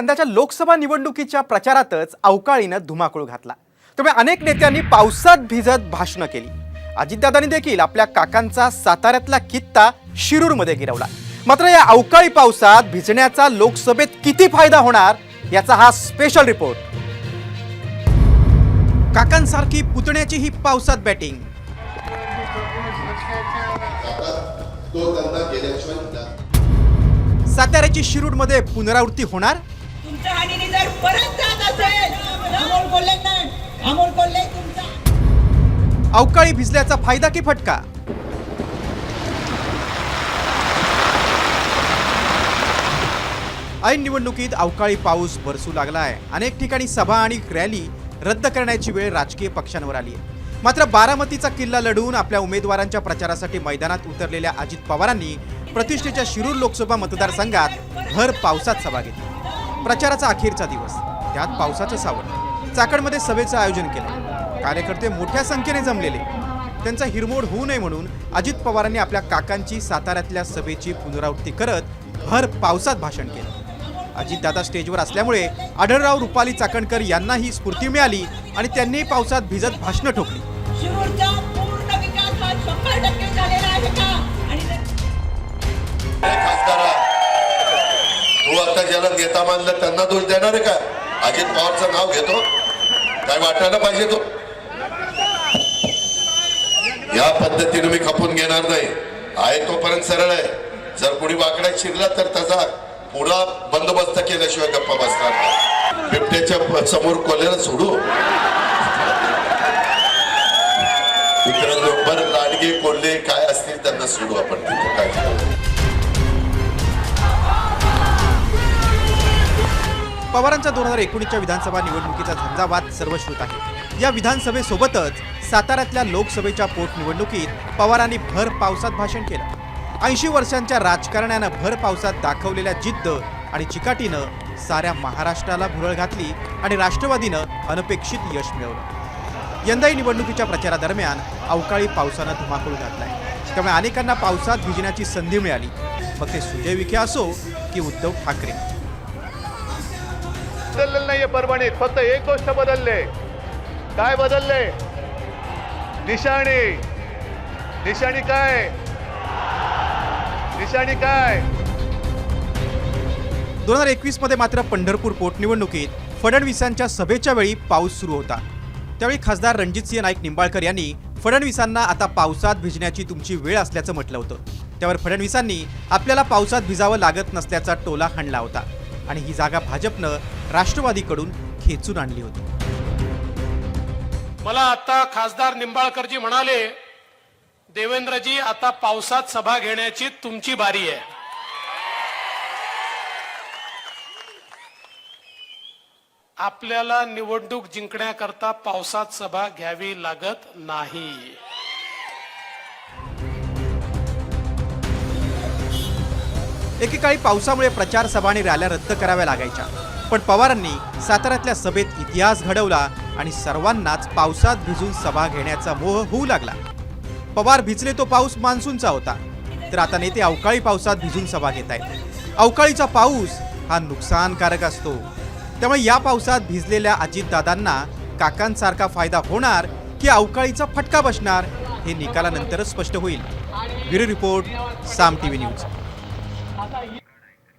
यंदाच्या लोकसभा निवडणुकीच्या प्रचारातच अवकाळीनं धुमाकूळ घातला. त्यामुळे अनेक नेत्यांनी पावसात भिजत भाषणं केली. अजितदादांनी देखील आपल्या काकांचा साताऱ्यातला कित्ता शिरूरमध्ये गिरवला. मात्र या अवकाळी पावसात भिजण्याचा लोकसभेत किती फायदा होणार याचा हा स्पेशल रिपोर्ट काकांसारखी पुतण्याची ही पावसात बॅटिंग साताऱ्याची शिरूरमध्ये पुनरावृत्ती होणार? तुमच्या हानीने जर परत जात असेल अमोल कोल्हे अमोल कोल्हे तुमचा अवकाळी भिजल्याचा फायदा की फटका? ऐन निवडणुकीत अवकाळी पाऊस बरसू लागला आहे अनेक ठिकाणी सभा आणि रॅली रद्द करण्याची वेळ राजकीय पक्षांवर आली आहे. मात्र बारामतीचा किल्ला लढवून आपल्या उमेदवारांच्या प्रचारासाठी मैदानात उतरलेल्या अजित पवारांनी प्रतिष्ठेच्या शिरूर लोकसभा मतदारसंघात भर पावसात सभा घेतली. प्रचाराचा अखेरचा दिवस. त्यात पावसाचं सावट. चाकणमध्ये सभेचं आयोजन केलं. कार्यकर्ते मोठ्या संख्येने जमलेले. त्यांचा हिरमोड होऊ नये म्हणून अजित पवारांनी आपल्या काकांची साताऱ्यातल्या सभेची पुनरावृत्ती करत भर पावसात भाषण केलं. अजितदादा स्टेजवर असल्यामुळे आढळराव रुपाली चाकणकर यांनाही स्फूर्ती मिळाली आणि त्यांनी पावसात भिजत भाषणं ठोकली. नेता मानलं त्यांना दोष देणार आहे का? अजित पवारचं नाव घेतो. काय वाटायला पाहिजे तो? या पद्धतीने मी खपून घेणार नाही. आहे तोपर्यंत सरळ आहे. जर कोणी वाकड्यात शिरला तर त्याचा पुढा बंदोबस्त केल्याशिवाय गप्पा बसणार बिबट्याच्या समोर कोल्याला सोडू. मित्रांनो बरं लाडगे कोल्हे काय असतील त्यांना सोडू आपण. तिथे काय? पवारांच्या दोन हजार एकोणीसच्या विधानसभा निवडणुकीचा झंझावात सर्वश्रुत आहे. या विधानसभेसोबतच साताऱ्यातल्या लोकसभेच्या पोटनिवडणुकीत पवारांनी भर पावसात भाषण केलं. ऐंशी वर्षांच्या राजकारण्यानं भर पावसात दाखवलेल्या जिद्द आणि चिकाटीनं साऱ्या महाराष्ट्राला भुरळ घातली आणि राष्ट्रवादीनं अनपेक्षित यश मिळवलं. यंदाही निवडणुकीच्या प्रचारादरम्यान अवकाळी पावसानं धुमाकूळ घातलाय. त्यामुळे अनेकांना पावसात भिजण्याची संधी मिळाली. मग ते सुजय विखे असो की उद्धव ठाकरे. बदललेलं नाहीये परभणीत. फक्त एक गोष्ट बदलले. काय बदलले? निशाणी. निशाणी काय? निशाणी काय? दोन हजार एकवीसमध्ये मात्र पंढरपूर पोटनिवडणुकीत फडणवीसांच्या सभेच्या वेळी पाऊस सुरू होता. त्यावेळी खासदार रणजितसिंह नाईक निंबाळकर यांनी फडणवीसांना आता पावसात भिजण्याची तुमची वेळ असल्याचं म्हटलं होतं. त्यावर फडणवीसांनी आपल्याला पावसात भिजावं लागत नसल्याचा टोला हाणला होता. आणि ही जागा भाजपनं राष्ट्रवादीकडून खेचून आणली होती. मला आता खासदार निंबाळकरजी म्हणाले देवेंद्रजी आता पावसात सभा घेण्याची तुमची बारी आहे. आपल्याला निवडणूक जिंकण्याकरता पावसात सभा घ्यावी लागत नाही. एकेकाळी पावसामुळे प्रचार सभा आणि रॅल्या रद्द कराव्या लागायच्या. पण पवारांनी साताऱ्यातल्या सभेत इतिहास घडवला आणि सर्वांनाच पावसात भिजून सभा घेण्याचा मोह होऊ लागला. पवार भिजले तो पाऊस मान्सूनचा होता. तर आता नेते अवकाळी पावसात भिजून सभा घेत आहेत. अवकाळीचा पाऊस हा नुकसानकारक असतो. त्यामुळे या पावसात भिजलेल्या अजितदादांना काकांसारखा फायदा होणार की अवकाळीचा फटका बसणार हे निकालानंतरच स्पष्ट होईल. Bureau report Saam TV news. 他在一。